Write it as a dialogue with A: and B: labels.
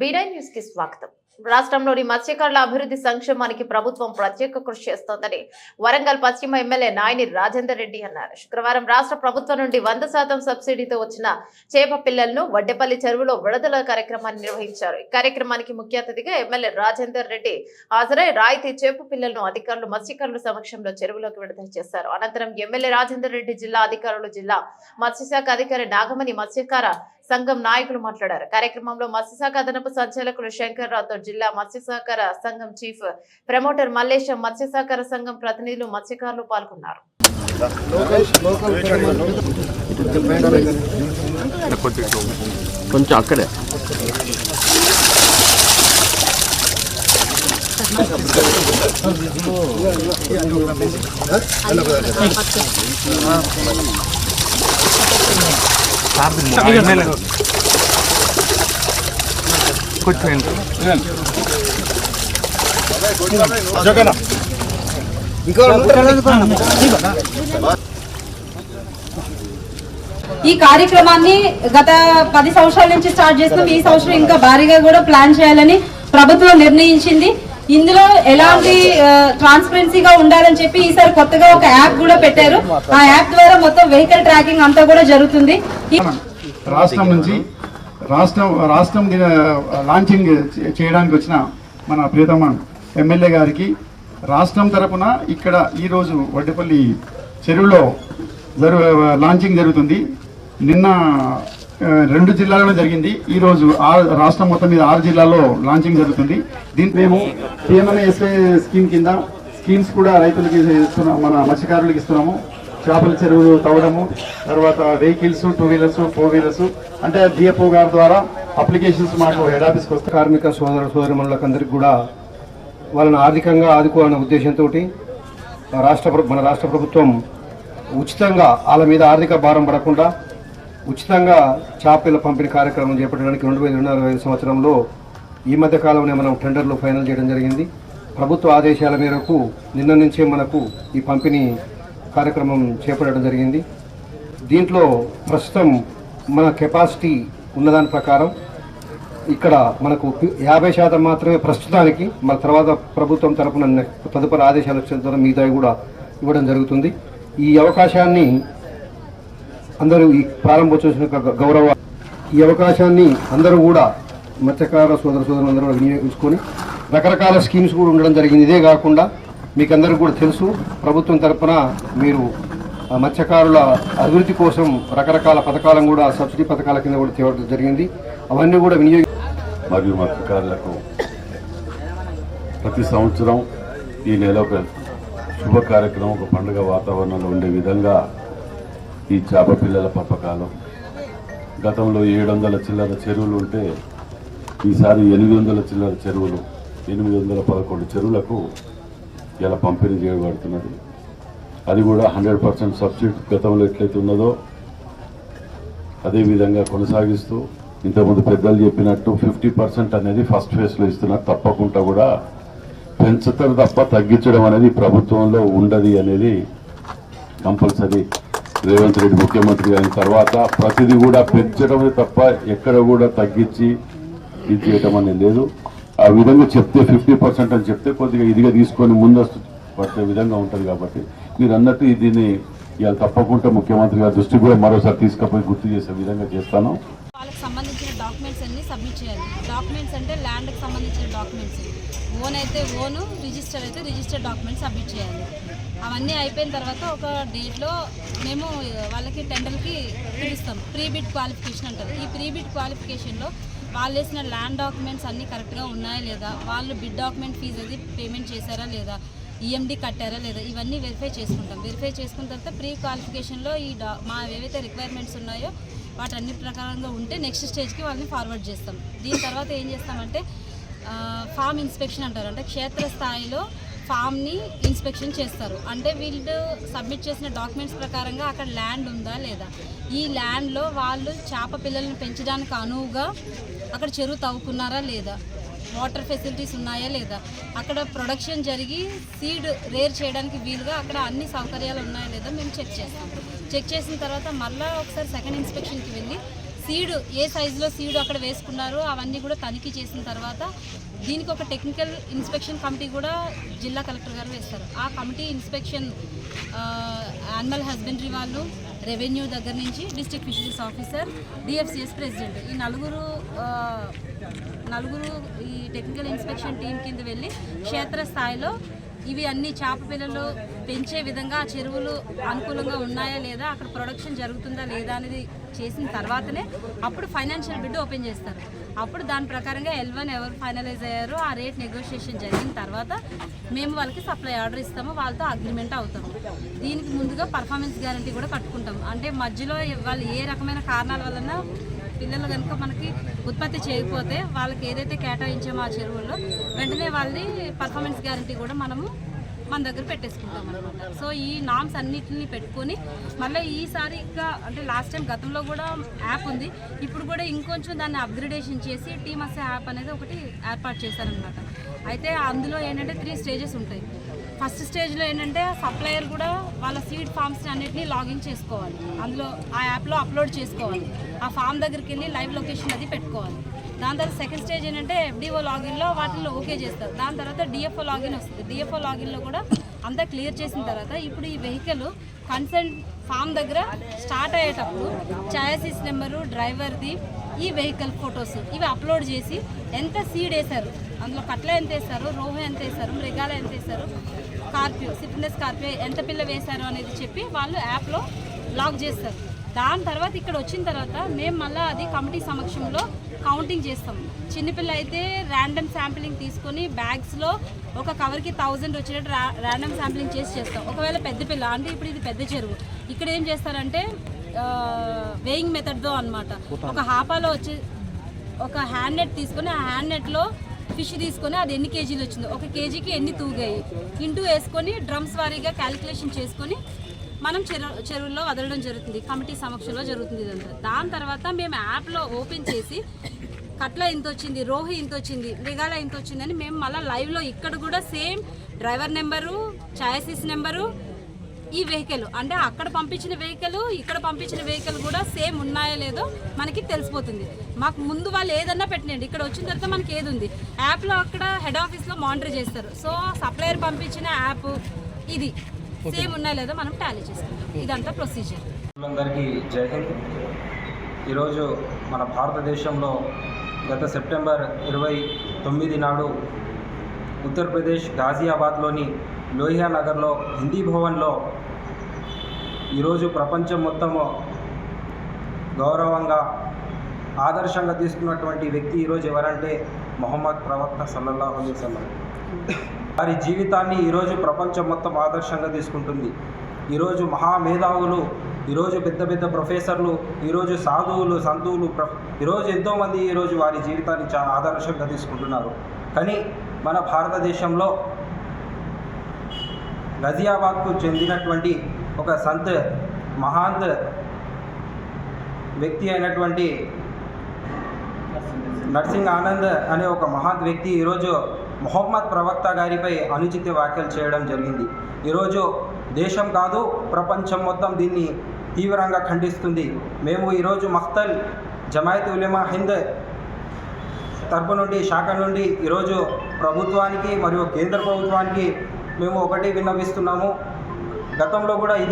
A: బీడై న్యూస్కి స్వాగతం. రాష్ట్రంలోని మత్స్యకారుల అభివృద్ధి సంక్షేమానికి ప్రభుత్వం ప్రత్యేక కృషి చేస్తోందని వరంగల్ పశ్చిమ ఎమ్మెల్యే నాయని రాజేందర్ రెడ్డి అన్నారు. శుక్రవారం రాష్ట్ర ప్రభుత్వం నుండి వంద శాతం సబ్సిడీతో వచ్చిన చేప పిల్లలను వడ్డెపల్లి చెరువులో విడుదల కార్యక్రమాన్ని నిర్వహించారు. ఈ కార్యక్రమానికి ముఖ్య అతిథిగా ఎమ్మెల్యే రాజేందర్ రెడ్డి హాజరై రాయితీ చేప పిల్లలను అధికారులు మత్స్యకారుల సమక్షంలో చెరువులోకి విడుదల చేశారు. అనంతరం ఎమ్మెల్యే రాజేందర్ రెడ్డి జిల్లా అధికారులు జిల్లా మత్స్యశాఖ అధికారి నాగమణి మత్స్యకార సంఘం నాయకులు మాట్లాడారు. కార్యక్రమంలో మత్స్యశాఖ అదనపు సంచాలకులు శంకర్ రాథోడ్ జిల్లా మత్స్యసహకార సంఘం చీఫ్ ప్రమోటర్ మల్లేశం మత్స్యసహకార సంఘం ప్రతినిధులు మత్స్యకారులు పాల్గొన్నారు.
B: కొంచెం అక్కడే.
C: ఈ కార్యక్రమాన్ని గత పది సంవత్సరాల నుంచి స్టార్ట్ చేస్తున్నాం. ఈ సంవత్సరం ఇంకా భారీగా కూడా ప్లాన్ చేయాలని ప్రభుత్వం నిర్ణయించింది. ఇందులో ఎలాంటి ట్రాన్స్పరెన్సీగా ఉండాలని చెప్పి ఈసారి కొత్తగా ఒక యాప్ కూడా పెట్టారు. ఆ యాప్ ద్వారా మొత్తం వెహికల్ ట్రాకింగ్ అంతా కూడా జరుగుతుంది.
D: రాష్ట్రం నుంచి రాష్ట్రం రాష్ట్రం లాంచింగ్ చేయడానికి వచ్చిన మన ప్రియతమ ఎమ్మెల్యే గారికి రాష్ట్రం తరపున ఇక్కడ ఈరోజు వడ్డపల్లి చెరువులో జరు లాంచింగ్ జరుగుతుంది. నిన్న రెండు జిల్లాలోనే జరిగింది. ఈరోజు రోజు రాష్ట్రం మొత్తం మీద ఆరు జిల్లాల్లో లాంచింగ్ జరుగుతుంది. దీనికి మేము పిఎంఎన్ఎస్ఏ స్కీమ్ కింద స్కీమ్స్ కూడా రైతులకి ఇస్తున్నాం మన మత్స్యకారులకు ఇస్తున్నాము. చేపల చెరువులు తవ్వడము తర్వాత vehicles two wheelers four wheelers అంటే డిఎఫ్ఓ గారి ద్వారా అప్లికేషన్స్ మాకు హెడ్ ఆఫీస్కి వస్తాయి.
E: కార్మిక సోదర సోదరిమణులకందరికీ కూడా వాళ్ళని ఆర్థికంగా ఆదుకోవాలనే ఉద్దేశంతో రాష్ట్ర మన రాష్ట్ర ప్రభుత్వం ఉచితంగా వాళ్ళ మీద ఆర్థిక భారం పడకుండా ఉచితంగా చేపల పంపిణీ కార్యక్రమం చేపట్టడానికి రెండు వేల ఇరవై ఐదు సంవత్సరంలో ఈ మధ్య కాలంలో మనం టెండర్లు ఫైనల్ చేయడం జరిగింది. ప్రభుత్వ ఆదేశాల మేరకు నిన్న నుంచే మనకు ఈ పంపిణీ కార్యక్రమం చేపట్టడం జరిగింది. దీంట్లో ప్రస్తుతం మన కెపాసిటీ ఉన్నదాని ప్రకారం ఇక్కడ మనకు యాభై శాతం మాత్రమే ప్రస్తుతానికి మన తర్వాత ప్రభుత్వం తరపున తదుపరి ఆదేశాలు వచ్చిన తర్వాత మిగతావి కూడా ఇవ్వడం జరుగుతుంది. ఈ అవకాశాన్ని అందరూ ఈ ప్రారంభోత్సవం యొక్క గౌరవ ఈ అవకాశాన్ని అందరూ కూడా మత్స్యకార సోదర సోదరులు అందరూ వినియోగించుకొని రకరకాల స్కీమ్స్ కూడా ఉండడం జరిగింది. ఇదే కాకుండా మీకు అందరికీ కూడా తెలుసు ప్రభుత్వం తరపున మీరు ఆ, మత్స్యకారుల అభివృద్ధి కోసం రకరకాల పథకాలను కూడా సబ్సిడీ పథకాల కింద కూడా తేవడం జరిగింది. అవన్నీ కూడా వినియోగి
F: మరియు మత్స్యకారులకు ప్రతి సంవత్సరం ఈ నెల ఒక శుభ కార్యక్రమం ఒక పండుగ వాతావరణంలో ఉండే విధంగా ఈ చేప పిల్లల పంపకాలు గతంలో ఏడు వందల చిల్లర చెరువులు ఉంటే ఈసారి ఎనిమిది వందల చిల్లర చెరువులు ఎనిమిది వందల పదకొండు చెరువులకు ఇలా పంపిణీ చేయబడుతున్నది. అది కూడా హండ్రెడ్ పర్సెంట్ సబ్సిడీ గతంలో ఎట్లయితే ఉన్నదో అదే విధంగా కొనసాగిస్తూ ఇంతకుముందు పెద్దలు చెప్పినట్టు ఫిఫ్టీ పర్సెంట్ అనేది ఫస్ట్ ఫేజ్లో ఇస్తున్నారు తప్పకుండా కూడా పెంచుతారు తప్ప తగ్గించడం అనేది ప్రభుత్వంలో ఉండదు అనేది కంపల్సరీ. రేవంత్ రెడ్డి ముఖ్యమంత్రి అయిన తర్వాత ప్రతిదీ కూడా పెంచడమే తప్ప ఎక్కడ కూడా తగ్గించి ఇది చేయటం అనేది లేదు. ఆ విధంగా చెప్తే ఫిఫ్టీ పర్సెంట్ అని చెప్తే కొద్దిగా ఇదిగా తీసుకొని ముందస్తు పట్టే విధంగా ఉంటుంది కాబట్టి మీరు అన్నట్టు దీన్ని ఇవాళ తప్పకుండా ముఖ్యమంత్రి గారి దృష్టికి కూడా మరోసారి తీసుకుపోయి గుర్తు చేసే విధంగా చేస్తాను.
G: వాళ్ళకి సంబంధించిన డాక్యుమెంట్స్ అన్ని సబ్మిట్ చేయాలి. డాక్యుమెంట్స్ అంటే ల్యాండ్కి సంబంధించిన డాక్యుమెంట్స్. ఓన్ అయితే ఓను రిజిస్టర్ అయితే రిజిస్టర్ డాక్యుమెంట్స్ సబ్మిట్ చేయాలి. అవన్నీ అయిపోయిన తర్వాత ఒక డేట్లో మేము వాళ్ళకి టెండర్కి పిలుస్తాం. ప్రీ బిడ్ క్వాలిఫికేషన్ అంటారు. ఈ ప్రీ బిడ్ క్వాలిఫికేషన్లో వాళ్ళు వేసిన ల్యాండ్ డాక్యుమెంట్స్ అన్నీ కరెక్ట్గా ఉన్నాయా లేదా? వాళ్ళు బిడ్ డాక్యుమెంట్ ఫీజు అది పేమెంట్ చేశారా లేదా? ఈఎండి కట్టారా లేదా? ఇవన్నీ వెరిఫై చేసుకుంటాం. వెరిఫై చేసుకున్న తర్వాత ప్రీ క్వాలిఫికేషన్లో ఈ డా మా ఏవైతే రిక్వైర్మెంట్స్ ఉన్నాయో వాటి అన్ని ప్రకారంగా ఉంటే నెక్స్ట్ స్టేజ్కి వాళ్ళని ఫార్వర్డ్ చేస్తాం. దీని తర్వాత ఏం చేస్తామంటే ఫామ్ ఇన్స్పెక్షన్ అంటారు. అంటే క్షేత్రస్థాయిలో ఫామ్ని ఇన్స్పెక్షన్ చేస్తారు. అంటే వీళ్ళు సబ్మిట్ చేసిన డాక్యుమెంట్స్ ప్రకారంగా అక్కడ ల్యాండ్ ఉందా లేదా? ఈ ల్యాండ్లో వాళ్ళు చేప పిల్లల్ని పెంచడానికి అనువుగా అక్కడ చెరువు తవ్వుకున్నారా లేదా? వాటర్ ఫెసిలిటీస్ ఉన్నాయా లేదా? అక్కడ ప్రొడక్షన్ జరిగి సీడ్ రేర్ చేయడానికి వీలుగా అక్కడ అన్ని సౌకర్యాలు ఉన్నాయా లేదా మేము చెక్ చేస్తాం. చెక్ చేసిన తర్వాత మళ్ళీ ఒకసారి సెకండ్ ఇన్స్పెక్షన్కి వెళ్ళి సీడ్ ఏ సైజులో సీడ్ అక్కడ వేసుకున్నారో అవన్నీ కూడా తనిఖీ చేసిన తర్వాత దీనికి ఒక టెక్నికల్ ఇన్స్పెక్షన్ కమిటీ కూడా జిల్లా కలెక్టర్ గారు వేస్తారు. ఆ కమిటీ ఇన్స్పెక్షన్ యానిమల్ హస్బెండరీ వాళ్ళు రెవెన్యూ దగ్గర నుంచి district fisheries officer DFCS president ఈ నలుగురు నలుగురు ఈ టెక్నికల్ ఇన్స్పెక్షన్ టీం కింద వెళ్ళి క్షేత్రస్థాయిలో ఇవి అన్ని చేప పిల్లలు పెంచే విధంగా చెరువులు అనుకూలంగా ఉన్నాయా లేదా అక్కడ ప్రొడక్షన్ జరుగుతుందా లేదా అనేది చేసిన తర్వాతనే అప్పుడు ఫైనాన్షియల్ బిడ్ ఓపెన్ చేస్తారు. అప్పుడు దాని ప్రకారంగా ఎల్ వన్ ఎవరు ఫైనలైజ్ అయ్యారో ఆ రేట్ నెగోషియేషన్ జరిగిన తర్వాత మేము వాళ్ళకి సప్లై ఆర్డర్ ఇస్తాము వాళ్ళతో అగ్రిమెంట్ అవుతాము. దీనికి ముందుగా పర్ఫార్మెన్స్ గ్యారంటీ కూడా కట్టుకుంటాం అంటే మధ్యలో వాళ్ళు ఏ రకమైన కారణాల వలన పిల్లలు కనుక మనకి ఉత్పత్తి చేయకపోతే వాళ్ళకి ఏదైతే కేటాయించామో ఆ చెరువుల్లో వెంటనే వాళ్ళది పర్ఫార్మెన్స్ గ్యారంటీ కూడా మనము మన దగ్గర పెట్టేసుకుంటాం అనమాట సో ఈ నామ్స్ అన్నిటిని పెట్టుకొని మళ్ళీ ఈసారి ఇంకా అంటే లాస్ట్ టైం గతంలో కూడా యాప్ ఉంది. ఇప్పుడు కూడా ఇంకొంచెం దాన్ని అప్గ్రేడేషన్ చేసి టీమస్ యాప్ అనేది ఒకటి ఏర్పాటు చేశారనమాట అయితే అందులో ఏంటంటే త్రీ స్టేజెస్ ఉంటాయి. ఫస్ట్ స్టేజ్లో ఏంటంటే సప్లయర్ కూడా వాళ్ళ సీడ్ ఫామ్స్ అన్నిటిని లాగిన్ చేసుకోవాలి. అందులో ఆ యాప్లో అప్లోడ్ చేసుకోవాలి. ఆ ఫామ్ దగ్గరికి వెళ్ళి లైవ్ లొకేషన్ అది పెట్టుకోవాలి. దాని తర్వాత సెకండ్ స్టేజ్ ఏంటంటే ఎఫ్డిఓ లాగిన్లో వాటిల్లో ఓకే చేస్తారు. దాని తర్వాత డిఎఫ్ఓ లాగిన్ వస్తుంది. డిఎఫ్ఓ లాగిన్లో కూడా అంతా క్లియర్ చేసిన తర్వాత ఇప్పుడు ఈ వెహికల్ కన్సెంట్ ఫామ్ దగ్గర స్టార్ట్ అయ్యేటప్పుడు ఛాయాసిస్ నెంబరు డ్రైవర్ది ఈ వెహికల్ ఫొటోస్ ఇవి అప్లోడ్ చేసి ఎంత సీడ్ వేశారు అందులో కట్ల ఎంత వేశారు? రోహు ఎంత వేశారు? మృగాల ఎంత వేశారు? స్కార్పియో సిఫ్నెస్ స్కార్పియో ఎంత పిల్ల వేశారు అనేది చెప్పి వాళ్ళు యాప్లో లాక్ చేస్తారు. దాని తర్వాత ఇక్కడ వచ్చిన తర్వాత మేము మళ్ళీ అది కమిటీ సమక్షంలో కౌంటింగ్ చేస్తాం. చిన్నపిల్ల అయితే ర్యాండమ్ శాంపిలింగ్ తీసుకొని బ్యాగ్స్లో ఒక కవర్కి థౌజండ్ వచ్చేటట్టు రా ర్యాండమ్ శాంపిలింగ్ చేసి చేస్తాం. ఒకవేళ పెద్ద పిల్ల అంటే ఇప్పుడు ఇది పెద్ద చెరువు. ఇక్కడ ఏం చేస్తారంటే వేయింగ్ మెథడ్తో అన్నమాట. ఒక హాపాలో వచ్చి ఒక హ్యాండ్ నెట్ తీసుకొని ఆ హ్యాండ్ నెట్లో ఫిష్ తీసుకొని అది ఎన్ని కేజీలు వచ్చిందో. ఒక కేజీకి ఎన్ని తూగాయి? ఇంటూ వేసుకొని డ్రమ్స్ వారీగా క్యాలిక్యులేషన్ చేసుకొని మనం చెరు చెరువుల్లో వదలడం జరుగుతుంది. కమిటీ సమక్షంలో జరుగుతుంది ఇదంతా. దాని తర్వాత మేము యాప్లో ఓపెన్ చేసి కట్ల ఇంత వచ్చింది రోహి ఇంత వచ్చింది మృగాల ఇంత వచ్చిందని మేము మళ్ళీ లైవ్లో ఇక్కడ కూడా same driver number chassis number ఈ వెహికల్ అంటే అక్కడ పంపించిన వెహికల్ ఇక్కడ పంపించిన వెహికల్ కూడా సేమ్ ఉన్నాయో లేదో మనకి తెలిసిపోతుంది. మాకు ముందు వాళ్ళు ఏదన్నా పెట్టినండి. ఇక్కడ వచ్చిన తర్వాత మనకి ఏది ఉంది? యాప్లో అక్కడ హెడ్ ఆఫీస్లో మానిటర్ చేస్తారు. సో సప్లయర్ పంపించిన యాప్ ఇది. సేమ్ ఉన్నాయో లేదో మనం టాలీ చేసుకుంటాం. ఇదంతా ప్రొసీజర్
B: అందరికీ జై హింద్. ఈరోజు మన భారతదేశంలో గత సెప్టెంబర్ ఇరవై తొమ్మిది నాడు ఉత్తరప్రదేశ్ గాజియాబాద్లోని లోహియా నగర్లో హిందీ భవన్లో ఈరోజు ప్రపంచం మొత్తము గౌరవంగా ఆదర్శంగా తీసుకున్నటువంటి వ్యక్తి ఈరోజు ఎవరంటే మొహమ్మద్ ప్రవక్త సల్లల్లాహు అలైహి వారి జీవితాన్ని ఈరోజు ప్రపంచం మొత్తం ఆదర్శంగా తీసుకుంటుంది. ఈరోజు మహామేధావులు ఈరోజు పెద్ద పెద్ద ప్రొఫెసర్లు ఈరోజు సాధువులు సంతువులు ప్ర ఈరోజు ఎంతోమంది ఈరోజు వారి జీవితాన్ని చాలా ఆదర్శంగా తీసుకుంటున్నారు. కానీ మన భారతదేశంలో గజియాబాద్కు చెందినటువంటి ఒక సంత్ మహాంత్ వ్యక్తి అయినటువంటి నర్సింగ్ ఆనంద్ అనే ఒక మహాత్ వ్యక్తి ఈరోజు మొహమ్మద్ ప్రవక్త గారిపై అనుచిత వ్యాఖ్యలు చేయడం జరిగింది. ఈరోజు దేశం కాదు ప్రపంచం మొత్తం దీన్ని తీవ్రంగా ఖండిస్తుంది. మేము ఈరోజు మఖ్తల్ జమాయత్ ఉలెమా హింద్ తరపు నుండి శాఖ నుండి ఈరోజు ప్రభుత్వానికి మరియు కేంద్ర ప్రభుత్వానికి మేము ఒకటి విన్నవిస్తున్నాము. గతంలో కూడా ఇది